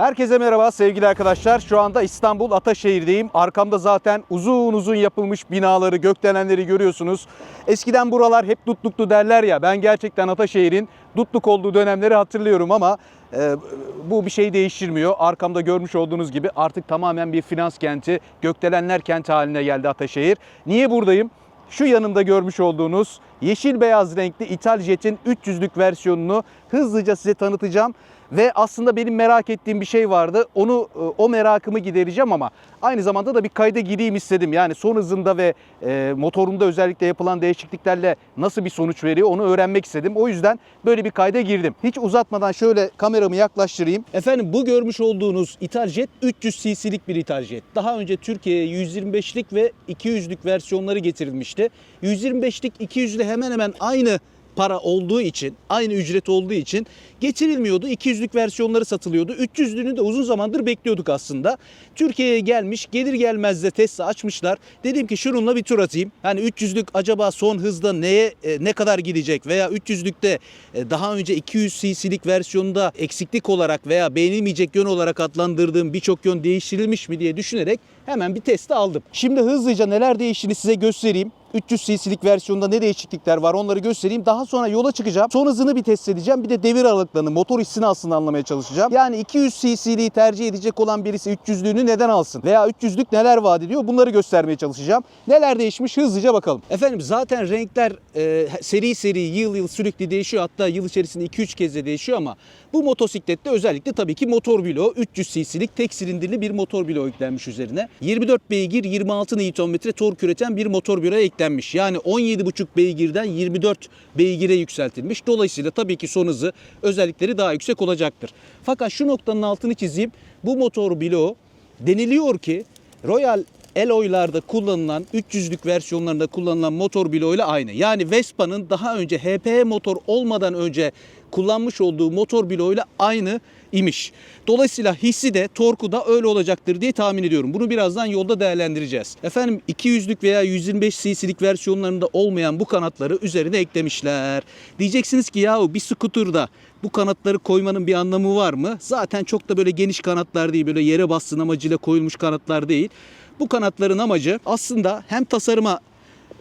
Herkese merhaba sevgili arkadaşlar. Şu anda İstanbul Ataşehir'deyim. Arkamda zaten uzun uzun yapılmış binaları, gökdelenleri görüyorsunuz. Eskiden buralar hep dutluktu derler ya. Ben gerçekten Ataşehir'in dutluk olduğu dönemleri hatırlıyorum ama e, bu bir şey değiştirmiyor. Arkamda görmüş olduğunuz gibi artık tamamen bir finans kenti, gökdelenler kenti haline geldi Ataşehir. Niye buradayım? Şu yanımda görmüş olduğunuz yeşil beyaz renkli İtaljet'in 300'lük versiyonunu hızlıca size tanıtacağım. Ve aslında benim merak ettiğim bir şey vardı. Onu e, o merakımı gidereceğim ama aynı zamanda da bir kayda gireyim istedim. Yani son hızında ve e, motorunda özellikle yapılan değişikliklerle nasıl bir sonuç veriyor onu öğrenmek istedim. O yüzden böyle bir kayda girdim. Hiç uzatmadan şöyle kameramı yaklaştırayım. Efendim bu görmüş olduğunuz İtaljet 300 cc'lik bir İtaljet. Daha önce Türkiye'ye 125'lik ve 200'lük versiyonları getirilmişti. 125'lik 200'lü hemen hemen aynı para olduğu için, aynı ücret olduğu için getirilmiyordu. 200'lük versiyonları satılıyordu. 300'lüğünü de uzun zamandır bekliyorduk aslında. Türkiye'ye gelmiş, gelir gelmez de Tesla açmışlar. Dedim ki şununla bir tur atayım. Hani 300'lük acaba son hızda neye e, ne kadar gidecek veya 300'lükte e, daha önce 200 cc'lik versiyonda eksiklik olarak veya beğenilmeyecek yön olarak adlandırdığım birçok yön değiştirilmiş mi diye düşünerek hemen bir testi aldım. Şimdi hızlıca neler değiştiğini size göstereyim. 300 cc'lik versiyonda ne değişiklikler var onları göstereyim. Daha sonra yola çıkacağım. Son hızını bir test edeceğim. Bir de devir aralıklarını, motor hissini aslında anlamaya çalışacağım. Yani 200 cc'liği tercih edecek olan birisi 300'lüğünü neden alsın? Veya 300'lük neler vaat ediyor? Bunları göstermeye çalışacağım. Neler değişmiş hızlıca bakalım. Efendim zaten renkler e, seri seri yıl yıl sürekli değişiyor. Hatta yıl içerisinde 2-3 kez de değişiyor ama bu motosiklette özellikle tabii ki motor bloğu 300 cc'lik tek silindirli bir motor bloğu eklenmiş üzerine. 24 beygir 26 Nm tork üreten bir motor bloğu eklenmiş. Yani 17,5 beygirden 24 beygire yükseltilmiş. Dolayısıyla tabii ki son hızı özellikleri daha yüksek olacaktır. Fakat şu noktanın altını çizeyim. Bu motor bloğu deniliyor ki Royal Eloy'larda kullanılan 300'lük versiyonlarında kullanılan motor bloğuyla aynı. Yani Vespa'nın daha önce HPE motor olmadan önce kullanmış olduğu motor bloğuyla aynı imiş. Dolayısıyla hissi de torku da öyle olacaktır diye tahmin ediyorum. Bunu birazdan yolda değerlendireceğiz. Efendim 200'lük veya 125 cc'lik versiyonlarında olmayan bu kanatları üzerine eklemişler. Diyeceksiniz ki yahu bir scooter'da bu kanatları koymanın bir anlamı var mı? Zaten çok da böyle geniş kanatlar değil, böyle yere bassın amacıyla koyulmuş kanatlar değil. Bu kanatların amacı aslında hem tasarıma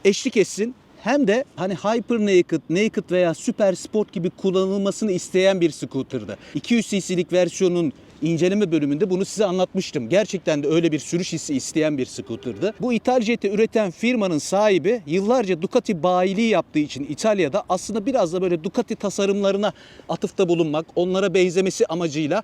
eşlik etsin hem de hani Hyper Naked, Naked veya Super Sport gibi kullanılmasını isteyen bir scooter'dı. 200 cc'lik versiyonun inceleme bölümünde bunu size anlatmıştım. Gerçekten de öyle bir sürüş hissi isteyen bir scooter'dı. Bu İtaljet'i üreten firmanın sahibi yıllarca Ducati bayiliği yaptığı için İtalya'da aslında biraz da böyle Ducati tasarımlarına atıfta bulunmak, onlara benzemesi amacıyla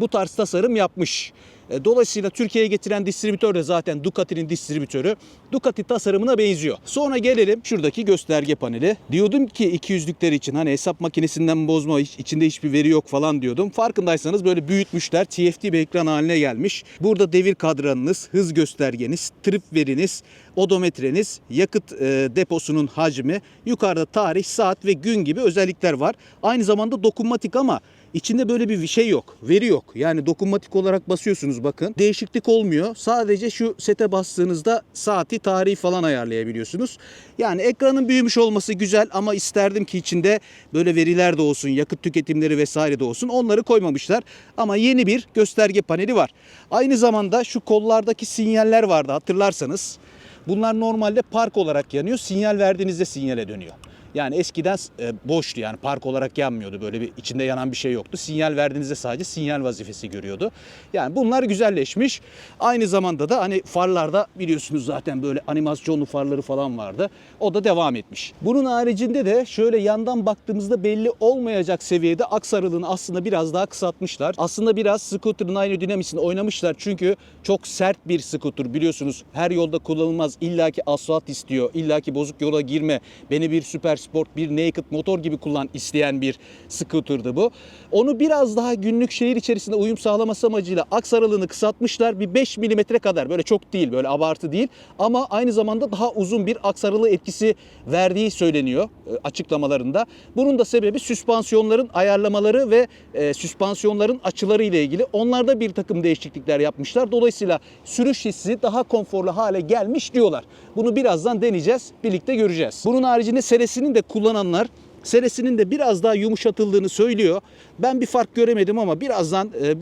bu tarz tasarım yapmış. E, Dolayısıyla Türkiye'ye getiren distribütör de zaten Ducati'nin distribütörü. Ducati tasarımına benziyor. Sonra gelelim şuradaki gösterge paneli. Diyordum ki 200'lükler için hani hesap makinesinden bozma içinde hiçbir veri yok falan diyordum. Farkındaysanız böyle büyütmüşler. TFT bir ekran haline gelmiş. Burada devir kadranınız, hız göstergeniz, trip veriniz, odometreniz, yakıt e, deposunun hacmi, yukarıda tarih, saat ve gün gibi özellikler var. Aynı zamanda dokunmatik ama İçinde böyle bir şey yok. Veri yok. Yani dokunmatik olarak basıyorsunuz bakın. Değişiklik olmuyor. Sadece şu sete bastığınızda saati, tarihi falan ayarlayabiliyorsunuz. Yani ekranın büyümüş olması güzel ama isterdim ki içinde böyle veriler de olsun, yakıt tüketimleri vesaire de olsun. Onları koymamışlar. Ama yeni bir gösterge paneli var. Aynı zamanda şu kollardaki sinyaller vardı hatırlarsanız. Bunlar normalde park olarak yanıyor. Sinyal verdiğinizde sinyale dönüyor. Yani eskiden e, boştu yani park olarak yanmıyordu. Böyle bir içinde yanan bir şey yoktu. Sinyal verdiğinizde sadece sinyal vazifesi görüyordu. Yani bunlar güzelleşmiş. Aynı zamanda da hani farlarda biliyorsunuz zaten böyle animasyonlu farları falan vardı. O da devam etmiş. Bunun haricinde de şöyle yandan baktığımızda belli olmayacak seviyede aksarılığını aslında biraz daha kısaltmışlar. Aslında biraz scooter'ın aynı dinamisini oynamışlar. Çünkü çok sert bir scooter biliyorsunuz. Her yolda kullanılmaz. İllaki asfalt istiyor. illaki bozuk yola girme. Beni bir süper sport, bir naked motor gibi kullan isteyen bir scooter'dı bu. Onu biraz daha günlük şehir içerisinde uyum sağlaması amacıyla aks aralığını kısaltmışlar. Bir 5 milimetre kadar böyle çok değil böyle abartı değil. Ama aynı zamanda daha uzun bir aks aralığı etkisi verdiği söyleniyor e, açıklamalarında. Bunun da sebebi süspansiyonların ayarlamaları ve e, süspansiyonların açıları ile ilgili. Onlarda bir takım değişiklikler yapmışlar. Dolayısıyla sürüş hissi daha konforlu hale gelmiş diyorlar. Bunu birazdan deneyeceğiz, birlikte göreceğiz. Bunun haricinde seresinin de kullananlar seresinin de biraz daha yumuşatıldığını söylüyor. Ben bir fark göremedim ama birazdan e,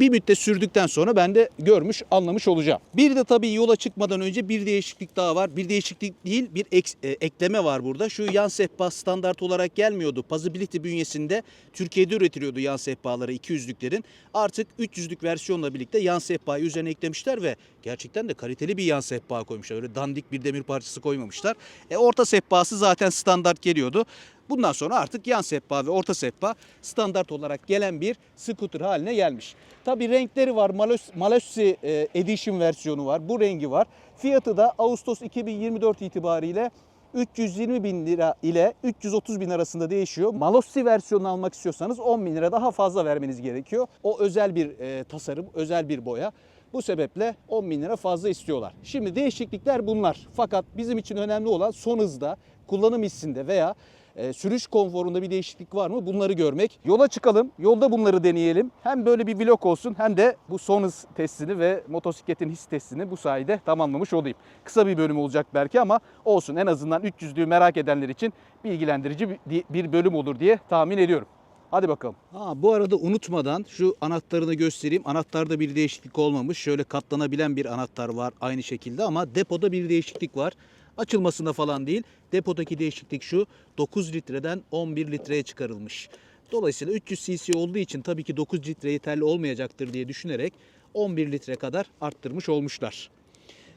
bir, müddet sürdükten sonra ben de görmüş, anlamış olacağım. Bir de tabii yola çıkmadan önce bir değişiklik daha var. Bir değişiklik değil, bir ek- e, ekleme var burada. Şu yan sehpa standart olarak gelmiyordu. Possibility bünyesinde Türkiye'de üretiliyordu yan sehpaları 200'lüklerin. Artık 300'lük versiyonla birlikte yan sehpayı üzerine eklemişler ve gerçekten de kaliteli bir yan sehpa koymuşlar. Öyle dandik bir demir parçası koymamışlar. E, orta sehpası zaten standart geliyordu. Bundan sonra artık yan sehpa ve orta sehpa standart olarak gelen bir scooter haline gelmiş. Tabi renkleri var. Malos- Malossi e, Edition versiyonu var. Bu rengi var. Fiyatı da Ağustos 2024 itibariyle 320 bin lira ile 330 bin arasında değişiyor. Malossi versiyonunu almak istiyorsanız 10 bin lira daha fazla vermeniz gerekiyor. O özel bir e, tasarım, özel bir boya. Bu sebeple 10 bin lira fazla istiyorlar. Şimdi değişiklikler bunlar. Fakat bizim için önemli olan son hızda, kullanım hissinde veya e, sürüş konforunda bir değişiklik var mı bunları görmek. Yola çıkalım, yolda bunları deneyelim. Hem böyle bir vlog olsun hem de bu son hız testini ve motosikletin his testini bu sayede tamamlamış olayım. Kısa bir bölüm olacak belki ama olsun en azından 300'lüğü merak edenler için bilgilendirici bir- bölüm olur diye tahmin ediyorum. Hadi bakalım. Ha, bu arada unutmadan şu anahtarını göstereyim. Anahtarda bir değişiklik olmamış. Şöyle katlanabilen bir anahtar var aynı şekilde ama depoda bir değişiklik var. Açılmasında falan değil. Depodaki değişiklik şu. 9 litreden 11 litreye çıkarılmış. Dolayısıyla 300 cc olduğu için tabii ki 9 litre yeterli olmayacaktır diye düşünerek 11 litre kadar arttırmış olmuşlar.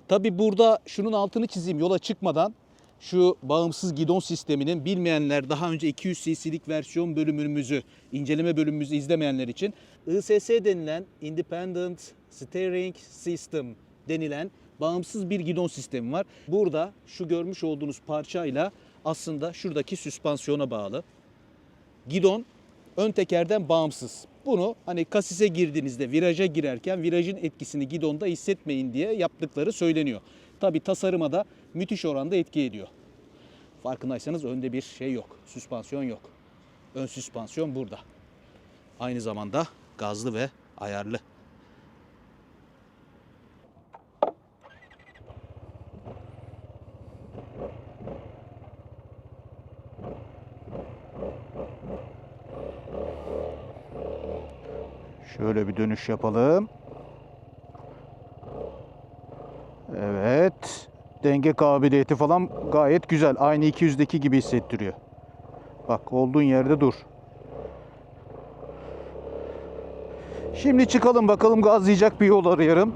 Tabi burada şunun altını çizeyim yola çıkmadan şu bağımsız gidon sisteminin bilmeyenler daha önce 200 cc'lik versiyon bölümümüzü, inceleme bölümümüzü izlemeyenler için ISS denilen Independent Steering System denilen bağımsız bir gidon sistemi var. Burada şu görmüş olduğunuz parçayla aslında şuradaki süspansiyona bağlı. Gidon ön tekerden bağımsız. Bunu hani kasise girdiğinizde viraja girerken virajın etkisini gidonda hissetmeyin diye yaptıkları söyleniyor. Tabi tasarıma da müthiş oranda etki ediyor. Farkındaysanız önde bir şey yok. Süspansiyon yok. Ön süspansiyon burada. Aynı zamanda gazlı ve ayarlı. Şöyle bir dönüş yapalım. Evet. Denge kabiliyeti falan gayet güzel. Aynı 200'deki gibi hissettiriyor. Bak olduğun yerde dur. Şimdi çıkalım bakalım gazlayacak bir yol arayalım.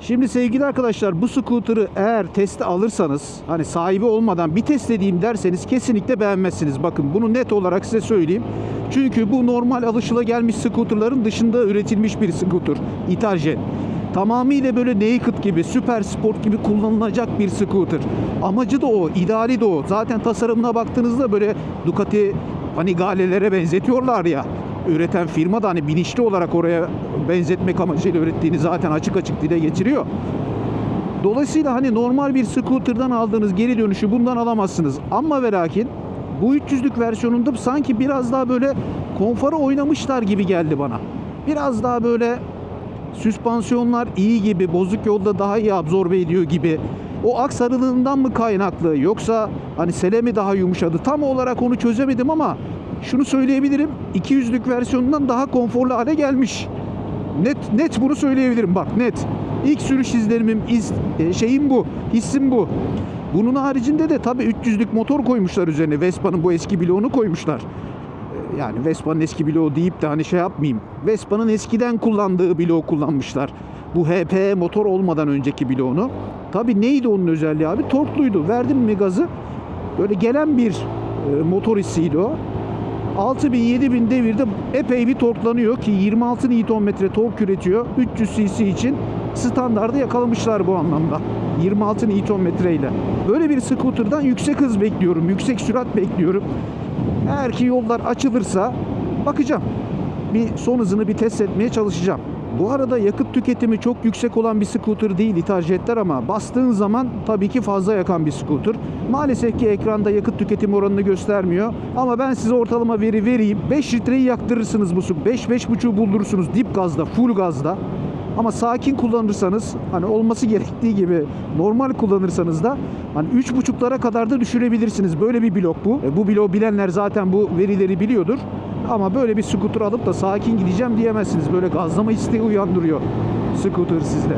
Şimdi sevgili arkadaşlar bu scooter'ı eğer teste alırsanız hani sahibi olmadan bir test edeyim derseniz kesinlikle beğenmezsiniz. Bakın bunu net olarak size söyleyeyim. Çünkü bu normal alışılagelmiş scooter'ların dışında üretilmiş bir scooter. İtaljet. Tamamıyla böyle naked gibi, süper sport gibi kullanılacak bir scooter. Amacı da o, ideali de o. Zaten tasarımına baktığınızda böyle Ducati Panigalelere benzetiyorlar ya üreten firma da hani bilinçli olarak oraya benzetmek amacıyla ürettiğini zaten açık açık dile getiriyor. Dolayısıyla hani normal bir scooter'dan aldığınız geri dönüşü bundan alamazsınız. Ama ve lakin bu 300'lük versiyonunda sanki biraz daha böyle konfora oynamışlar gibi geldi bana. Biraz daha böyle süspansiyonlar iyi gibi, bozuk yolda daha iyi absorbe ediyor gibi. O aksarılığından mı kaynaklı yoksa hani sele mi daha yumuşadı? Tam olarak onu çözemedim ama şunu söyleyebilirim. 200'lük versiyonundan daha konforlu hale gelmiş. Net net bunu söyleyebilirim bak net. İlk sürüş izlenimim iz, e, şeyim bu, hissim bu. Bunun haricinde de tabii 300'lük motor koymuşlar üzerine. Vespa'nın bu eski bloğunu koymuşlar. E, Yani Vespa'nın eski bloğu deyip de hani şey yapmayayım. Vespa'nın eskiden kullandığı bloğu kullanmışlar. Bu HP motor olmadan önceki bloğunu. Tabii neydi onun özelliği abi? Torkluydu. Verdim mi gazı? Böyle gelen bir e, motor hissiydi o. 6000-7000 devirde epey bir torklanıyor ki 26 Nm tork üretiyor. 300 cc için standardı yakalamışlar bu anlamda. 26 Nm ile. Böyle bir scooter'dan yüksek hız bekliyorum, yüksek sürat bekliyorum. Eğer ki yollar açılırsa bakacağım. Bir son hızını bir test etmeye çalışacağım. Bu arada yakıt tüketimi çok yüksek olan bir scooter değil ithal jetler ama bastığın zaman tabii ki fazla yakan bir scooter. Maalesef ki ekranda yakıt tüketim oranını göstermiyor. Ama ben size ortalama veri vereyim. 5 litreyi yaktırırsınız bu su. 5-5,5'u buldurursunuz dip gazda, full gazda. Ama sakin kullanırsanız hani olması gerektiği gibi normal kullanırsanız da hani 3.5'lara kadar da düşürebilirsiniz. Böyle bir blok bu. E, bu bloğu bilenler zaten bu verileri biliyordur. Ama böyle bir scooter alıp da sakin gideceğim diyemezsiniz. Böyle gazlama isteği uyandırıyor scooter sizde.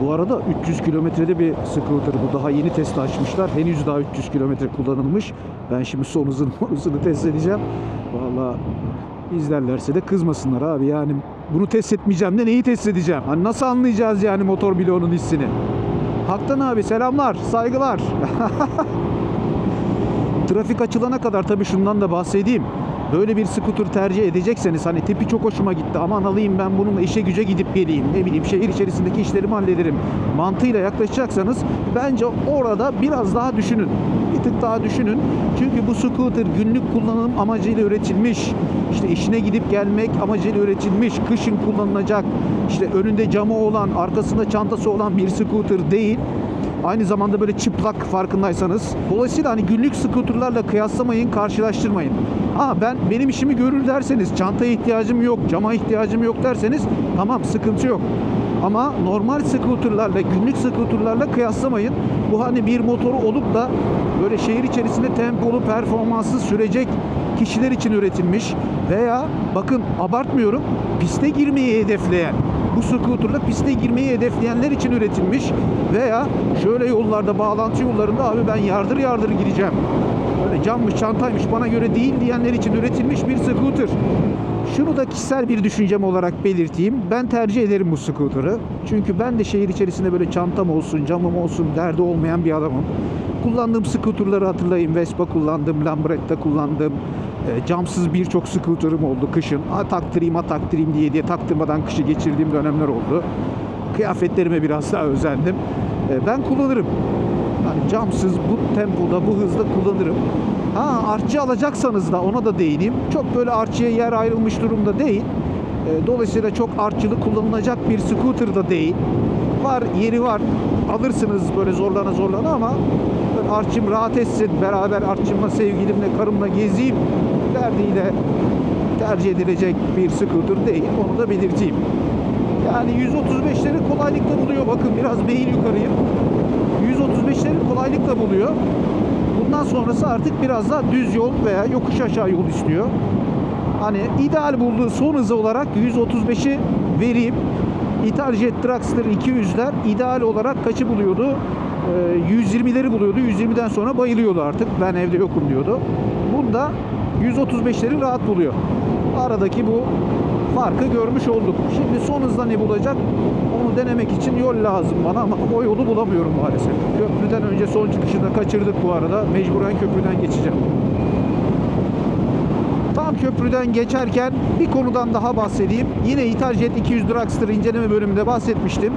Bu arada 300 kilometrede bir scooter bu. Daha yeni test açmışlar. Henüz daha 300 kilometre kullanılmış. Ben şimdi son hızını, hızını test edeceğim. Valla izlerlerse de kızmasınlar abi. Yani bunu test etmeyeceğim de neyi test edeceğim? Hani nasıl anlayacağız yani motor bloğunun hissini? Haktan abi selamlar, saygılar. Trafik açılana kadar tabii şundan da bahsedeyim. Böyle bir scooter tercih edecekseniz hani tipi çok hoşuma gitti aman alayım ben bununla işe güce gidip geleyim ne bileyim şehir içerisindeki işlerimi hallederim mantığıyla yaklaşacaksanız bence orada biraz daha düşünün. Bir tık daha düşünün. Çünkü bu scooter günlük kullanım amacıyla üretilmiş. İşte işine gidip gelmek amacıyla üretilmiş. Kışın kullanılacak. işte önünde camı olan, arkasında çantası olan bir scooter değil. Aynı zamanda böyle çıplak farkındaysanız. Dolayısıyla hani günlük skuterlarla kıyaslamayın, karşılaştırmayın. Ha ben benim işimi görür derseniz, çantaya ihtiyacım yok, cama ihtiyacım yok derseniz tamam sıkıntı yok. Ama normal skuterlarla, günlük skuterlarla kıyaslamayın. Bu hani bir motoru olup da böyle şehir içerisinde tempolu, performanslı sürecek kişiler için üretilmiş veya bakın abartmıyorum piste girmeyi hedefleyen bu scooterla piste girmeyi hedefleyenler için üretilmiş veya şöyle yollarda bağlantı yollarında abi ben yardır yardır gideceğim. Cammış çantaymış bana göre değil diyenler için üretilmiş bir scooter. Şunu da kişisel bir düşüncem olarak belirteyim. Ben tercih ederim bu scooter'ı. Çünkü ben de şehir içerisinde böyle çantam olsun, camım olsun derdi olmayan bir adamım. Kullandığım scooter'ları hatırlayın. Vespa kullandım, Lambretta kullandım. E, camsız birçok scooter'ım oldu kışın. Ha taktırayım, ha taktırayım diye diye taktırmadan kışı geçirdiğim dönemler oldu. Kıyafetlerime biraz daha özendim. E, ben kullanırım. Camsız bu tempoda, bu hızda kullanırım. Ha artçı alacaksanız da ona da değineyim. Çok böyle artçıya yer ayrılmış durumda değil. E, Dolayısıyla çok artçılı kullanılacak bir scooter da değil. Var, yeri var. Alırsınız böyle zorlana zorlana ama artçım rahat etsin. Beraber artçımla, sevgilimle, karımla gezeyim derdiyle tercih edilecek bir scooter değil. Onu da belirteyim. Yani 135'leri kolaylıkla buluyor. Bakın biraz beyin yukarıyı. 135'leri kolaylıkla buluyor. Bundan sonrası artık biraz daha düz yol veya yokuş aşağı yol istiyor. Hani ideal bulduğu son hızı olarak 135'i vereyim. Italjet Dragster 200'ler ideal olarak kaçı buluyordu? Ee, 120'leri buluyordu. 120'den sonra bayılıyordu artık. Ben evde yokum diyordu. Bunda 135'leri rahat buluyor. Aradaki bu farkı görmüş olduk. Şimdi son hızda ne bulacak? Onu denemek için yol lazım bana ama o yolu bulamıyorum maalesef. Köprüden önce son çıkışı da kaçırdık bu arada. Mecburen köprüden geçeceğim. Tam köprüden geçerken bir konudan daha bahsedeyim. Yine Italjet 200 Dragster inceleme bölümünde bahsetmiştim.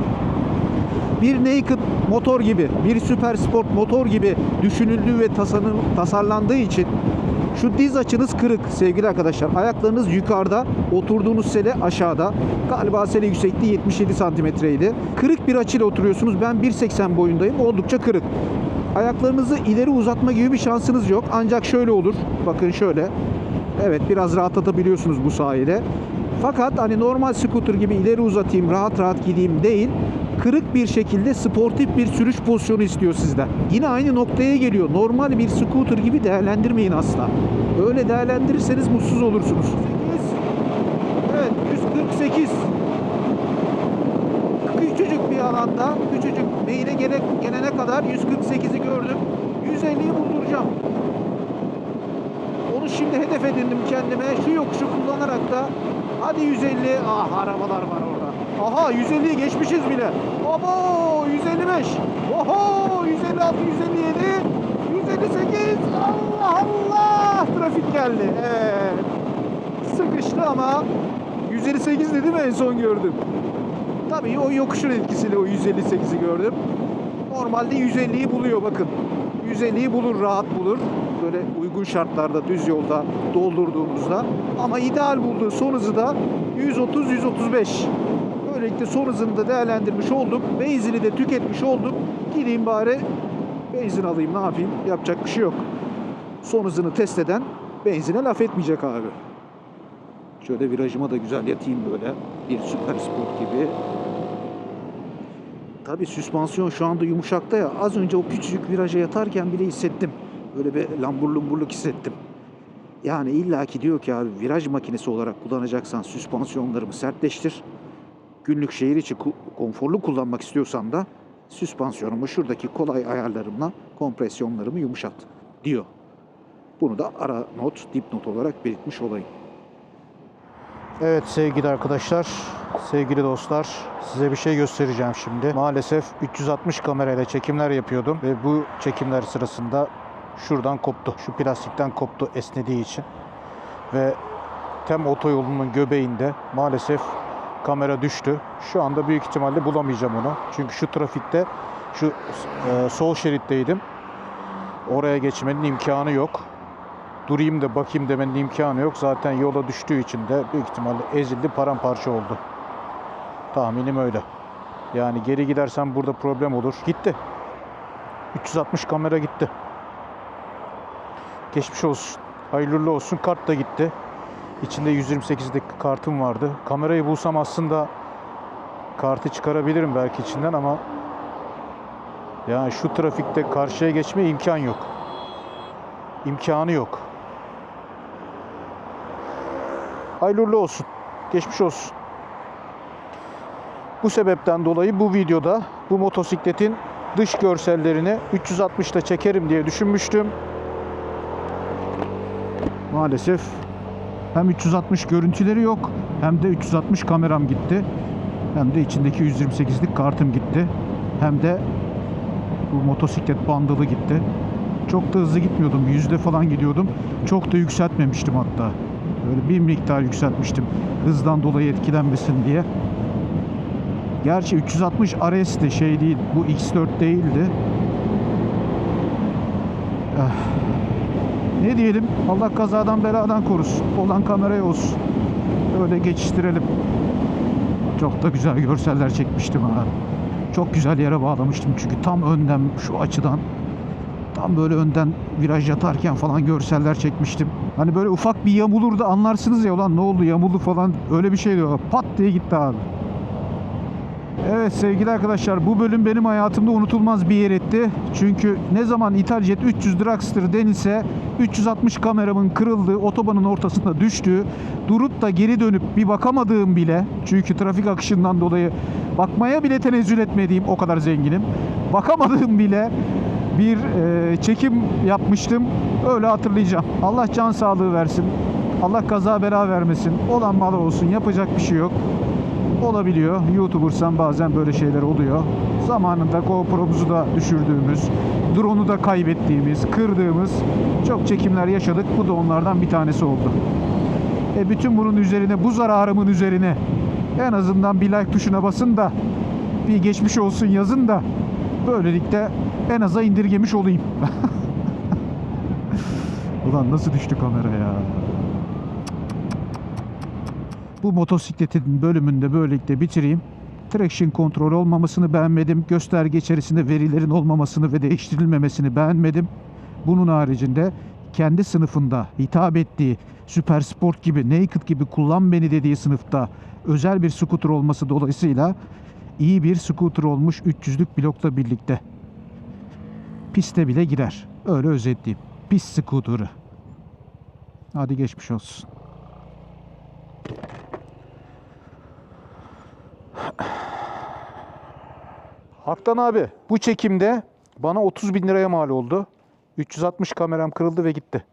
Bir naked motor gibi, bir süper sport motor gibi düşünüldüğü ve tasarlandığı için şu diz açınız kırık sevgili arkadaşlar. Ayaklarınız yukarıda, oturduğunuz sele aşağıda. Galiba sele yüksekliği 77 santimetreydi. Kırık bir açıyla oturuyorsunuz. Ben 1.80 boyundayım. Oldukça kırık. Ayaklarınızı ileri uzatma gibi bir şansınız yok. Ancak şöyle olur. Bakın şöyle. Evet biraz rahatlatabiliyorsunuz bu sayede. Fakat hani normal scooter gibi ileri uzatayım, rahat rahat gideyim değil. Kırık bir şekilde sportif bir sürüş pozisyonu istiyor sizden. Yine aynı noktaya geliyor. Normal bir scooter gibi değerlendirmeyin asla. Öyle değerlendirirseniz mutsuz olursunuz. 8. Evet 148. Küçücük bir alanda, küçücük meyile gele, gelene kadar 148'i gördüm. 150'yi bulduracağım. Onu şimdi hedef edindim kendime. Şu yokuşu kullanarak da hadi 150. Ah arabalar var orada. Aha 150'yi geçmişiz bile. Abo 155. Oho 156 157 158. Allah Allah trafik geldi. Evet. Sıkıştı ama 158 dedi mi en son gördüm. Tabii o yokuşun etkisiyle o 158'i gördüm. Normalde 150'yi buluyor bakın. 150'yi bulur, rahat bulur. Böyle uygun şartlarda, düz yolda doldurduğumuzda. Ama ideal bulduğu son hızı da 130-135. Böylelikle son hızını da değerlendirmiş olduk. Benzini de tüketmiş olduk. Gideyim bari benzin alayım ne yapayım? Yapacak bir şey yok. Son hızını test eden benzine laf etmeyecek abi. Şöyle virajıma da güzel yatayım böyle. Bir süper sport gibi. Tabii süspansiyon şu anda yumuşakta ya. Az önce o küçücük viraja yatarken bile hissettim. Böyle bir lambur lumburluk hissettim. Yani illaki diyor ki abi viraj makinesi olarak kullanacaksan süspansiyonlarımı sertleştir. Günlük şehir içi konforlu kullanmak istiyorsam da süspansiyonumu şuradaki kolay ayarlarımla kompresyonlarımı yumuşat diyor. Bunu da ara not, dipnot olarak belirtmiş olayım. Evet sevgili arkadaşlar, sevgili dostlar size bir şey göstereceğim şimdi. Maalesef 360 kamerayla çekimler yapıyordum ve bu çekimler sırasında şuradan koptu. Şu plastikten koptu esnediği için. Ve tem otoyolunun göbeğinde maalesef kamera düştü. Şu anda büyük ihtimalle bulamayacağım onu. Çünkü şu trafikte şu e, sol şeritteydim. Oraya geçmenin imkanı yok. Durayım da bakayım demenin imkanı yok. Zaten yola düştüğü için de büyük ihtimalle ezildi, paramparça oldu. Tahminim öyle. Yani geri gidersem burada problem olur. Gitti. 360 kamera gitti. Geçmiş olsun. Hayırlı olsun. Kart da gitti. İçinde 128'lik kartım vardı. Kamerayı bulsam aslında kartı çıkarabilirim belki içinden ama yani şu trafikte karşıya geçme imkan yok. İmkanı yok. Hayırlı olsun. Geçmiş olsun. Bu sebepten dolayı bu videoda bu motosikletin dış görsellerini 360'da çekerim diye düşünmüştüm. Maalesef hem 360 görüntüleri yok hem de 360 kameram gitti. Hem de içindeki 128'lik kartım gitti. Hem de bu motosiklet bandalı gitti. Çok da hızlı gitmiyordum. Yüzde falan gidiyordum. Çok da yükseltmemiştim hatta. Böyle bir miktar yükseltmiştim. Hızdan dolayı etkilenmesin diye. Gerçi 360 RS de şey değil. Bu X4 değildi. Ah. Ne diyelim? Allah kazadan beladan korusun. Olan kameraya olsun. Öyle geçiştirelim. Çok da güzel görseller çekmiştim ha. Çok güzel yere bağlamıştım çünkü tam önden şu açıdan tam böyle önden viraj yatarken falan görseller çekmiştim. Hani böyle ufak bir yamulur da anlarsınız ya ulan ne oldu yamuldu falan öyle bir şey diyor. Pat diye gitti abi. Evet sevgili arkadaşlar bu bölüm benim hayatımda unutulmaz bir yer etti. Çünkü ne zaman İtaljet 300 Dragster denilse 360 kameramın kırıldığı otobanın ortasında düştüğü durup da geri dönüp bir bakamadığım bile çünkü trafik akışından dolayı bakmaya bile tenezzül etmediğim o kadar zenginim. Bakamadığım bile bir e, çekim yapmıştım. Öyle hatırlayacağım. Allah can sağlığı versin. Allah kaza bela vermesin. Olan mal olsun. Yapacak bir şey yok olabiliyor. YouTuber'san bazen böyle şeyler oluyor. Zamanında GoPro'muzu da düşürdüğümüz, drone'u da kaybettiğimiz, kırdığımız çok çekimler yaşadık. Bu da onlardan bir tanesi oldu. E bütün bunun üzerine, bu zararımın üzerine en azından bir like tuşuna basın da bir geçmiş olsun yazın da böylelikle en aza indirgemiş olayım. Ulan nasıl düştü kamera ya? Bu motosikletin bölümünde böylelikle bitireyim. Traction kontrol olmamasını beğenmedim. Gösterge içerisinde verilerin olmamasını ve değiştirilmemesini beğenmedim. Bunun haricinde kendi sınıfında hitap ettiği Süper Sport gibi, Naked gibi kullan beni dediği sınıfta özel bir scooter olması dolayısıyla iyi bir scooter olmuş 300'lük blokla birlikte. Piste bile girer. Öyle özetleyeyim. Pist scooter'ı. Hadi geçmiş olsun. Haktan abi bu çekimde bana 30 bin liraya mal oldu. 360 kameram kırıldı ve gitti.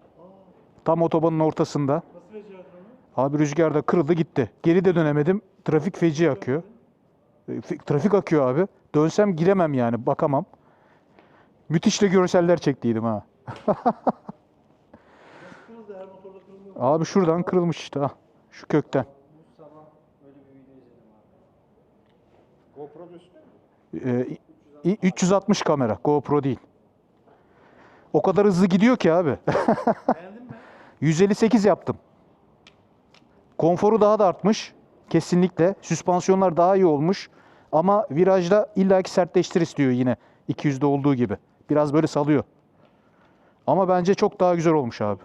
Tam otobanın ortasında. Abi rüzgarda kırıldı gitti. Geri de dönemedim. Trafik feci akıyor. E, Trafik akıyor abi. Dönsem giremem yani bakamam. Müthiş de görseller çektiydim ha. abi şuradan kırılmış işte ha. Şu kökten. Ee, i- 360 kamera. GoPro değil. O kadar hızlı gidiyor ki abi. 158 yaptım. Konforu daha da artmış. Kesinlikle. Süspansiyonlar daha iyi olmuş. Ama virajda illaki sertleştir istiyor yine. 200'de olduğu gibi. Biraz böyle salıyor. Ama bence çok daha güzel olmuş abi.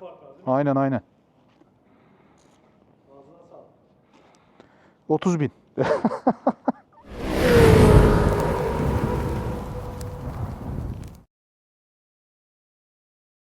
Aynen aynen. 30 bin.